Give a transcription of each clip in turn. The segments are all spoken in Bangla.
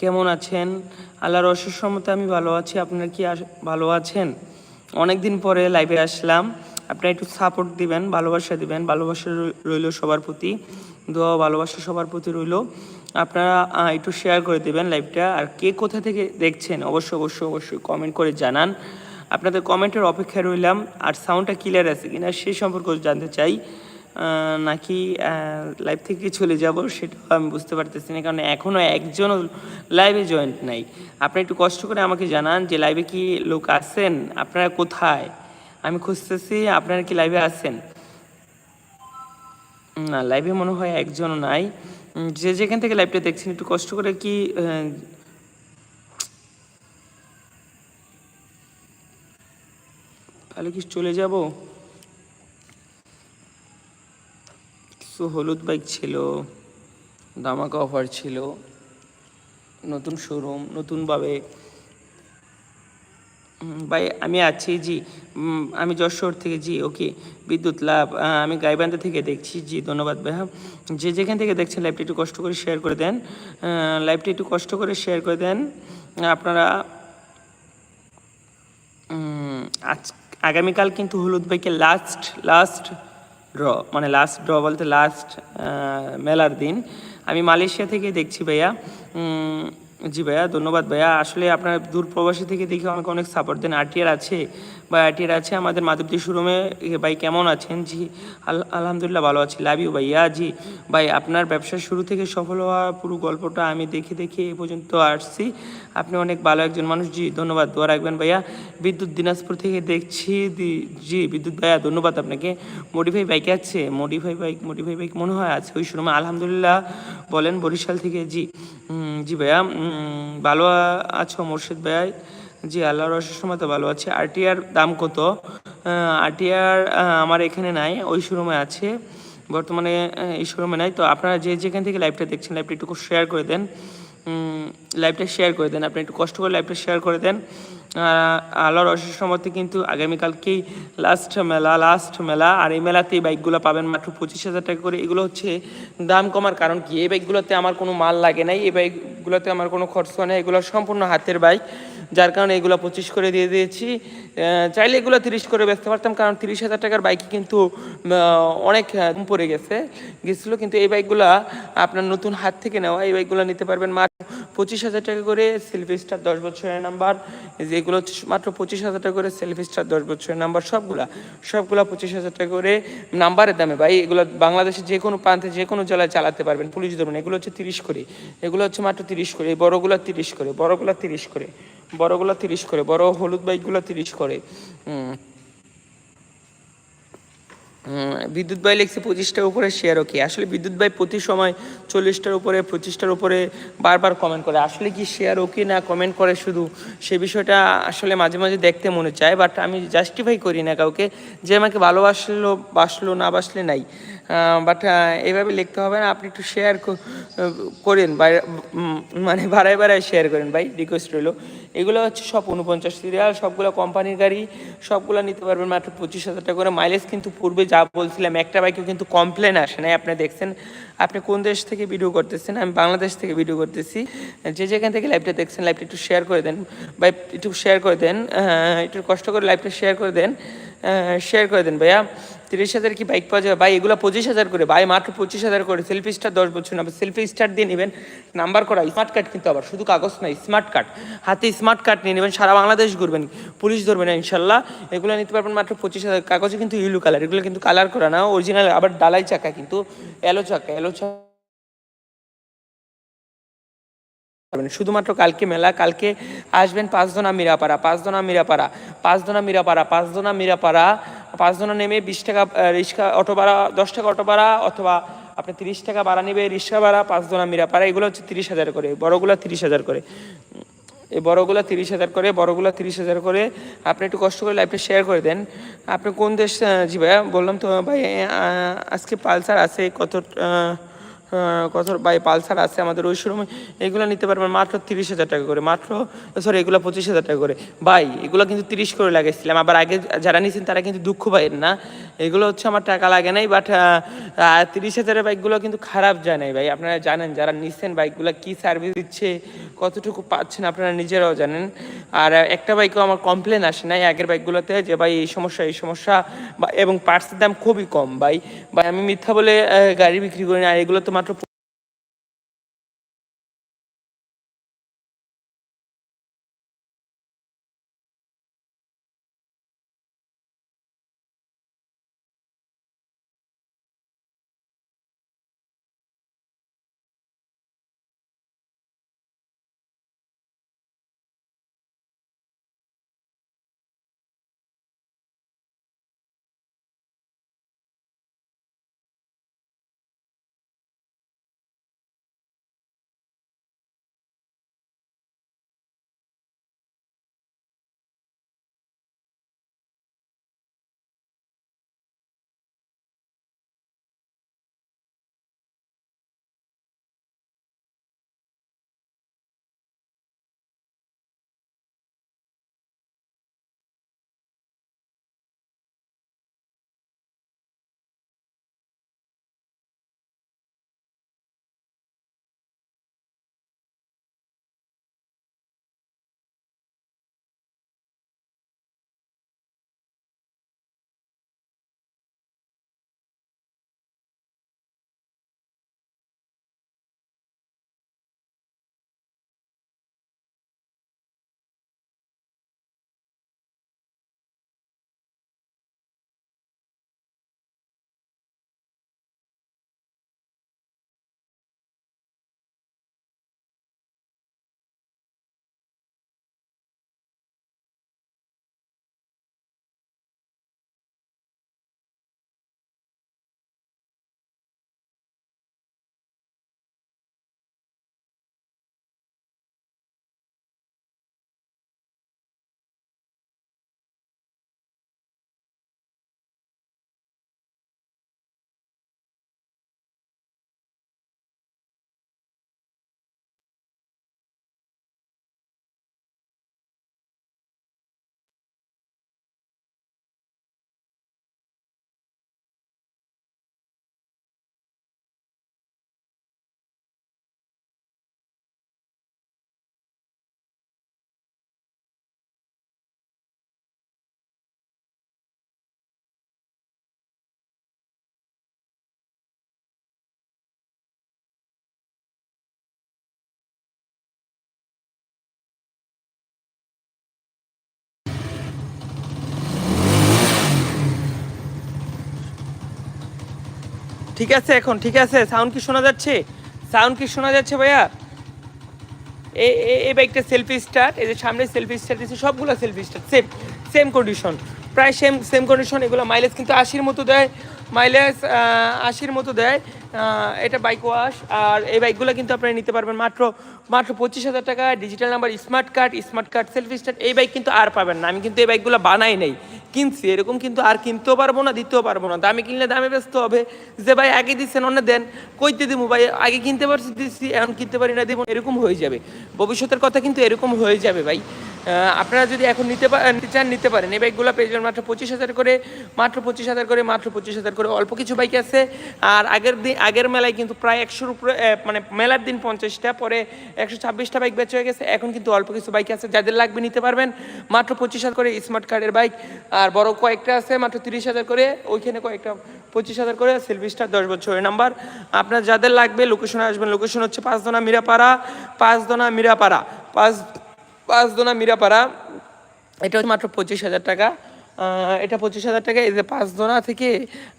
কেমন আছেন? আল্লাহর অশেষ মতে আমি ভালো আছি। আপনারা কি ভালো আছেন? অনেক দিন পরে লাইভে আসলাম। আপনারা একটু সাপোর্ট দিবেন, ভালোবাসা দিবেন। ভালোবাসা রইল সবার প্রতি। দোয়া ভালোবাসা সবার প্রতি রইল। আপনারা একটু শেয়ার করে দেবেন লাইভটা আর কে কোথা থেকে দেখছেন, অবশ্যই অবশ্যই অবশ্যই কমেন্ট করে জানান। আপনাদের কমেন্টের অপেক্ষায় রইলাম। আর সাউন্ডটা ক্লিয়ার আছে কিনা সে সম্পর্কে জানতে চাই। নাকি লাইভ থেকে চলে যাব সেটাও আমি বুঝতে পারতেছি না। কারণ এখনও একজনও লাইভে জয়েন্ট নাই। আপনি একটু কষ্ট করে আমাকে জানান যে লাইভে কি লোক আছেন? আপনারা কোথায়? আমি খুঁজতেছি, আপনারা কি লাইভে আছেন? না লাইভে মনে হয় একজনও নাই। যে যেখান থেকে লাইভটা দেখছেন, একটু কষ্ট করে কি তাহলে কি চলে যাব? কিছু হলুদ বাইক ছিল, ধামাকা অফার ছিল, নতুন শোরুম নতুনভাবে ভাই আমি আছি, জি আমি যশোর থেকে, জি ওকে বিদ্যুৎ লাভ আমি গাইবান্ধা থেকে দেখছি, জি, ধন্যবাদ ভাইয়া। যে যেখান থেকে দেখছেন লাইভটি একটু কষ্ট করে শেয়ার করে দেন লাইভটা একটু কষ্ট করে শেয়ার করে দেন, আপনারা আজ, আগামীকাল কিন্তু হলুদ বাইকে লাস্ট লাস্ট ড্র মানে লাস্ট ড্র বলতে লাস্ট মেলার দিন। আমি মালয়েশিয়া থেকে দেখছি ভাইয়া। জি ভাইয়া, ধন্যবাদ ভাইয়া। আসলে আপনার দূর প্রবাসী থেকে দেখি আমাকে অনেক সাপোর্ট দেন। আরটিআর আছে। আরটিআর আছে আমাদের মাধবদী শোরুমে ভাই কেমন আছেন? জি, আল- আলহামদুলিল্লাহ ভালো আছি। লাভ ইউ ভাইয়া। জি, ভাই আপনার ব্যবসা শুরু থেকে সফল হওয়া পুরো গল্পটা আমি দেখে দেখে এ পর্যন্ত আসছি। আপনি অনেক ভালো একজন মানুষ। জি, ধন্যবাদ। দোয়া রাখবেন ভাইয়া। বিদ্যুৎ দিনাজপুর থেকে দেখছি জি, বিদ্যুৎ ভাইয়া, ধন্যবাদ আপনাকে। মডিফাই বাইক আছে। মডিফাই বাইক মডিফাই বাইক মনে হয় আছে ওই শোরুমে আলহামদুলিল্লাহ বলেন বরিশাল থেকে। জি জি ভাইয়া। ভালো আছো মোর্শেদ ভাইয়া জি, আল্লাহর অশেষ তো ভালো আছে। আরটিআর দাম কত? আরটিআর আমার এখানে নাই, ওই শোরুমে আছে। বর্তমানে এই শোরুমে নাই। তো আপনারা যে যেখান থেকে লাইভটা দেখছেন লাইভটা একটু শেয়ার করে দেন। লাইভটা শেয়ার করে দেন। আপনি একটু কষ্ট করে লাইভটা শেয়ার করে দেন। আল্লাহর অশেষ মতে কিন্তু আগামীকালকেই লাস্ট মেলা লাস্ট মেলা, আর এই মেলাতে এই বাইকগুলো পাবেন মাত্র পঁচিশ হাজার টাকা করে। এগুলো হচ্ছে দাম কমার কারণ কি? এই বাইকগুলোতে আমার কোনো মাল লাগে নাই, এই বাইকগুলোতে আমার কোনো খরচ নেই, এগুলো সম্পূর্ণ হাতের বাইক যার কারণে এগুলো পঁচিশ করে দিয়ে দিয়েছি। চাইলে এগুলো তিরিশ করে বেচতে পারতাম, কারণ তিরিশ হাজার টাকার বাইকে কিন্তু অনেক পড়ে গেছে, গেছিল। কিন্তু এই বাইকগুলো আপনার নতুন হাত থেকে নেওয়া, এই বাইকগুলো নিতে পারবেন মাত্র পঁচিশ হাজার টাকা করে। সেলফি স্টার দশ বছরের নাম্বার যেগুলো মাত্র পঁচিশ হাজার টাকা করে সেলফি স্টার দশ বছরের নাম্বার সবগুলা সবগুলা পঁচিশ হাজার টাকা করে নাম্বারের দামে। ভাই, এগুলো বাংলাদেশের যে কোনো প্রান্তে, যে কোনো জেলায় চালাতে পারবেন। পুলিশ ধরবেন এগুলো হচ্ছে তিরিশ করে। এগুলো হচ্ছে মাত্র তিরিশ করে। এই বড়গুলো তিরিশ করে, বড়গুলো তিরিশ করে, বড়গুলো তিরিশ করে, বড় হলুদ বাইকগুলো তিরিশ করে। বিদ্যুৎ ভাই লিখছে পঁচিশটার উপরে শেয়ার ওকে আসলে বিদ্যুৎ ভাই প্রতি সময় চল্লিশটার উপরে, পঁচিশটার উপরে বারবার কমেন্ট করে। আসলে কি শেয়ার ও ওকে না কমেন্ট করে শুধু? সে বিষয়টা আসলে মাঝে মাঝে দেখতে মনে চায় বাট আমি জাস্টিফাই করি না কাউকে যে আমাকে ভালোবাসলো, বাসলো, না বাসলে নাই। বাট এভাবে লিখতে হবে না, আপনি একটু শেয়ার করেন বাই- মানে বাড়ায় বাড়ায় শেয়ার করেন, ভাই রিকোয়েস্ট রইল। এগুলো হচ্ছে সব উনপঞ্চাশ সিরিয়াল সবগুলো কোম্পানির গাড়ি, সবগুলো নিতে পারবেন মাত্র পঁচিশ হাজার টাকা করে। মাইলেজ কিন্তু পূর্বে যা বলছিলাম, একটা বাইকেও কিন্তু কমপ্লেন আসে নাই। আপনি দেখছেন, আপনি কোন দেশ থেকে ভিডিও করতেছেন? আমি বাংলাদেশ থেকে ভিডিও করতেছি। যে যেখান থেকে লাইভটা দেখছেন লাইভটা একটু শেয়ার করে দেন। বা একটু শেয়ার করে দেন। একটু কষ্ট করে লাইভটা শেয়ার করে দেন। শেয়ার করে দেন ভাইয়া। তিরিশ হাজার কি বাইক পাওয়া যাবে? ভাই, এগুলো পঁচিশ হাজার করে। ভাই, মাত্র পঁচিশ হাজার করে। সেলফি স্টার দশ বছর না সেলফি স্টার দিয়ে নেবেন। নাম্বার করা স্মার্ট কার্ড কিন্তু আবার, শুধু কাগজ নয় স্মার্ট কার্ড হাতে স্মার্ট কার্ড নিয়ে নেবেন। সারা বাংলাদেশ ঘুরবেন। পুলিশ ধরবেন ইনশাল্লাহ। এগুলো নিতে পারবেন মাত্র পঁচিশ হাজার। কাগজে কিন্তু ইউলু কালার এগুলো কিন্তু কালার করা না। অরিজিনাল আবার ডালাই চাকা কিন্তু এলো চাকা এলো চাকা। পারবেন। শুধুমাত্র কালকে মেলা, কালকে আসবেন পাঁচদোনা মিরাপাড়া পাঁচদোনা মিরাপাড়া পাঁচদোনা মিরাপাড়া পাঁচদোনা মিরাপাড়া পাঁচদোনা নেমে বিশ টাকা রিক্সা, অটো ভাড়া, দশ টাকা অটো ভাড়া অথবা আপনি তিরিশ টাকা ভাড়া নেবে রিক্সা ভাড়া পাঁচদোনা মিরাপাড়া, এগুলো হচ্ছে তিরিশ হাজার করে। বড়গুলো তিরিশ হাজার করে। এই বড়গুলো তিরিশ হাজার করে, বড়গুলো তিরিশ হাজার করে। আপনি একটু কষ্ট করে লাইফটা শেয়ার করে দেন। আপনি কোন দেশ জি ভাইয়া? বললাম তো ভাই আজকে পালসার আছে, কত কত বাই পালসার আছে আমাদের ওই শোরুমে এগুলো নিতে পারবেন মাত্র তিরিশ হাজার টাকা করে, মাত্র সরি এগুলো পঁচিশ হাজার টাকা করে। বাই, এগুলো কিন্তু তিরিশ করে লাগাইছিলাম, আবার আগে যারা নিয়েছেন তারা কিন্তু দুঃখ পাইেন না। এগুলো হচ্ছে আমার টাকা লাগে নাই বাট তিরিশ হাজারের বাইকগুলো কিন্তু খারাপ যায় নাই ভাই। আপনারা জানেন, যারা নিচ্ছেন বাইকগুলো কি সার্ভিস দিচ্ছে, কতটুকু পাচ্ছেন আপনারা নিজেরাও জানেন। আর একটা বাইকও আমার কমপ্লেন আসে নাই আগের বাইকগুলোতে, যে ভাই, এই সমস্যা এই সমস্যা এবং পার্টসের দাম খুবই কম ভাই। ভাই, আমি মিথ্যা বলে গাড়ি বিক্রি করি না এগুলো তো মাত্র ঠিক আছে এখন, ঠিক আছে? সাউন্ড কি শোনা যাচ্ছে? সাউন্ড কি শোনা যাচ্ছে ভাইয়া? এই বাইকটা সেলফি স্টার্ট এই যে সামনে সেলফি স্টার্ট দিচ্ছে সবগুলো selfie start same same condition প্রায় সেম সেম কন্ডিশন এগুলো মাইলেজ কিন্তু আশির মতো দেয়। মাইলেজ আশির মতো দেয়। এটা বাইক ওয়াশ আর এই বাইকগুলো কিন্তু আপনারা নিতে পারবেন মাত্র মাত্র পঁচিশ হাজার টাকা digital number smart card smart card selfie start এই বাইক কিন্তু আর পাবেন না। আমি কিন্তু এই বাইকগুলো বানাই নেই। কিনছি, এরকম কিন্তু আর কিনতেও পারব না, দিতেও পারব না। দামে কিনলে দামে ব্যস্ত হবে। যে ভাই আগে দিচ্ছেন অন্য দেন, কইতে দিব ভাই, আগে কিনতে পারছি দিচ্ছি এখন কিনতে পারি না, দেবো এরকম হয়ে যাবে। ভবিষ্যতের কথা কিন্তু এরকম হয়ে যাবে, ভাই। আপনারা যদি এখন নিতে নিতে চান, নিতে পারেন। এই বাইকগুলো পেয়ে যাবেন মাত্র পঁচিশ হাজার করে, মাত্র পঁচিশ হাজার করে, মাত্র পঁচিশ হাজার করে। অল্প কিছু বাইক আছে। আর আগের দিন আগের মেলায় কিন্তু প্রায় একশোর উপরে মানে মেলার দিন পঞ্চাশটা, পরে একশো ছাব্বিশটা বাইক বেচে হয়ে গেছে। এখন কিন্তু অল্প কিছু বাইক আছে যাদের লাগবে নিতে পারবেন। মাত্র পঁচিশ হাজার করে স্মার্ট কার্ডের বাইক আর বড় কয়েকটা আছে মাত্র তিরিশ হাজার করে। ওইখানে কয়েকটা পঁচিশ হাজার করে সেলফি দশ বছরের নাম্বার আপনার যাদের লাগবে লোকেশনে আসবেন। লোকেশন হচ্ছে পাঁচদোনা মিরাপাড়া পাঁচদোনা মিরাপাড়া পাঁচ পাঁচদোনা মিরাপাড়া। এটা হচ্ছে মাত্র পঁচিশ হাজার টাকা। এটা পঁচিশ হাজার টাকা। এই যে পাঁচদোনা থেকে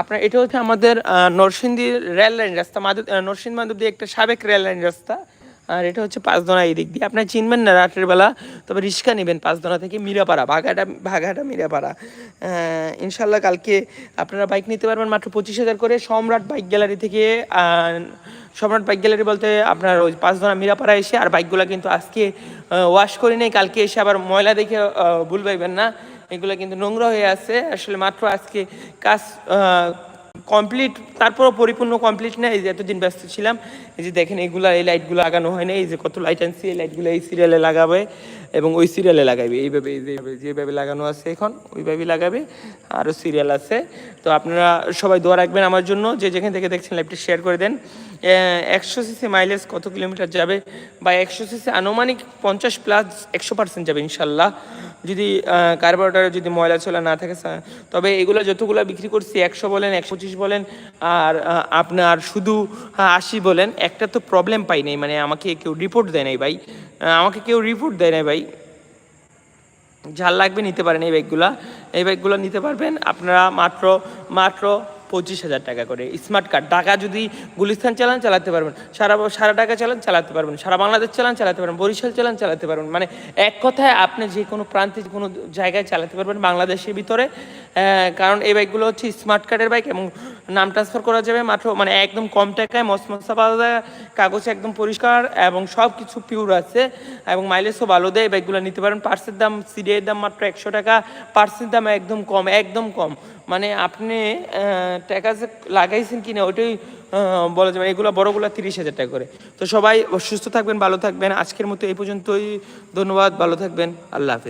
আপনার এটা হচ্ছে আমাদের আহ, নরসিংদী রেল লাইন রাস্তা। মাধব নরসিংদী মাধব দিয়ে একটা সাবেক রেল লাইন রাস্তা। আর এটা হচ্ছে পাঁচদোনা এই দিক দিয়ে। আপনার চিনবেন না রাতের বেলা, তবে রিক্সা নেবেন পাঁচদোনা থেকে মিরাপাড়া ভাগাটা ভাগাটা মিরাপাড়া। ইনশাল্লাহ কালকে আপনারা বাইক নিতে পারবেন মাত্র পঁচিশ হাজার করে সম্রাট বাইক গ্যালারি থেকে। সম্রাট বাইক গ্যালারি বলতে আপনার ওই পাঁচদোনা মিরাপাড়া এসে আর বাইকগুলো কিন্তু আজকে ওয়াশ করে নেই, কালকে এসে আবার ময়লা দেখে ভুল পাইবেন না। এগুলো কিন্তু নোংরা হয়ে আছে। আসলে মাত্র আজকে কাজ কমপ্লিট তারপরও পরিপূর্ণ কমপ্লিট নেই এই যে এতদিন ব্যস্ত ছিলাম, এই যে দেখেন এইগুলা এই লাইটগুলো লাগানো হয় না। এই যে কত লাইট আনছি, এই লাইটগুলো এই সিরিয়ালে লাগাবে এবং ওই সিরিয়ালে লাগাবে। এইভাবে, এই যেভাবে যেভাবে লাগানো আছে এখন, ওইভাবেই লাগাবে। আরও সিরিয়াল আছে। তো আপনারা সবাই দোয়া রাখবেন আমার জন্য। যে যেখান থেকে দেখছেন লাইভটি শেয়ার করে দেন। একশো সিসি মাইলেজ কত কিলোমিটার যাবে বা একশো সিসি আনুমানিক পঞ্চাশ প্লাস একশো পার্সেন্ট যাবে ইনশাল্লাহ। যদি কার্বোরেটারে যদি ময়লা ছোলা না থাকে তবে এগুলো যতগুলো বিক্রি করছি, একশো বলেন, একশো পঁচিশ বলেন, আর আপনার শুধু আশি বলেন, একটা তো প্রবলেম পাই নাই মানে আমাকে কেউ রিপোর্ট দেয় নাই ভাই। আমাকে কেউ রিপোর্ট দেয় নাই ভাই। যার লাগবে, নিতে পারেন এই বাইকগুলা এই বাইকগুলো নিতে পারবেন, আপনারা মাত্র মাত্র পঁচিশ হাজার টাকা করে। Smart card. ঢাকা যদি গুলিস্তান চালান, চালাতে পারবেন। সারা সারা ঢাকা চালান, চালাতে পারবেন। সারা বাংলাদেশ চালান, চালাতে পারবেন। বরিশাল চালান, চালাতে পারবেন। মানে এক কথায় আপনি যে কোনো প্রান্তে, যে কোনো জায়গায় চালাতে পারবেন বাংলাদেশের ভিতরে। কারণ এই বাইকগুলো হচ্ছে স্মার্ট কার্ডের বাইক এবং নাম ট্রান্সফার করা যাবে মাত্র মানে একদম কম টাকায় মসমসা পাওয়া যায়, কাগজ একদম পরিষ্কার এবং সব কিছু পিওর আছে এবং মাইলেজও ভালো দেয় বাইকগুলো নিতে পারেন। পার্সের দাম সিডিএর দাম মাত্র একশো টাকা পার্সের দাম একদম কম একদম কম। মানে আপনি টাকা যে লাগাইছেন কিনা ওইটাই বলা যাবে এগুলো বড়গুলো তিরিশ হাজার টাকা করে। তো সবাই সুস্থ থাকবেন, ভালো থাকবেন। আজকের মতো এই পর্যন্তই। ধন্যবাদ, ভালো থাকবেন। আল্লাহ হাফেজ।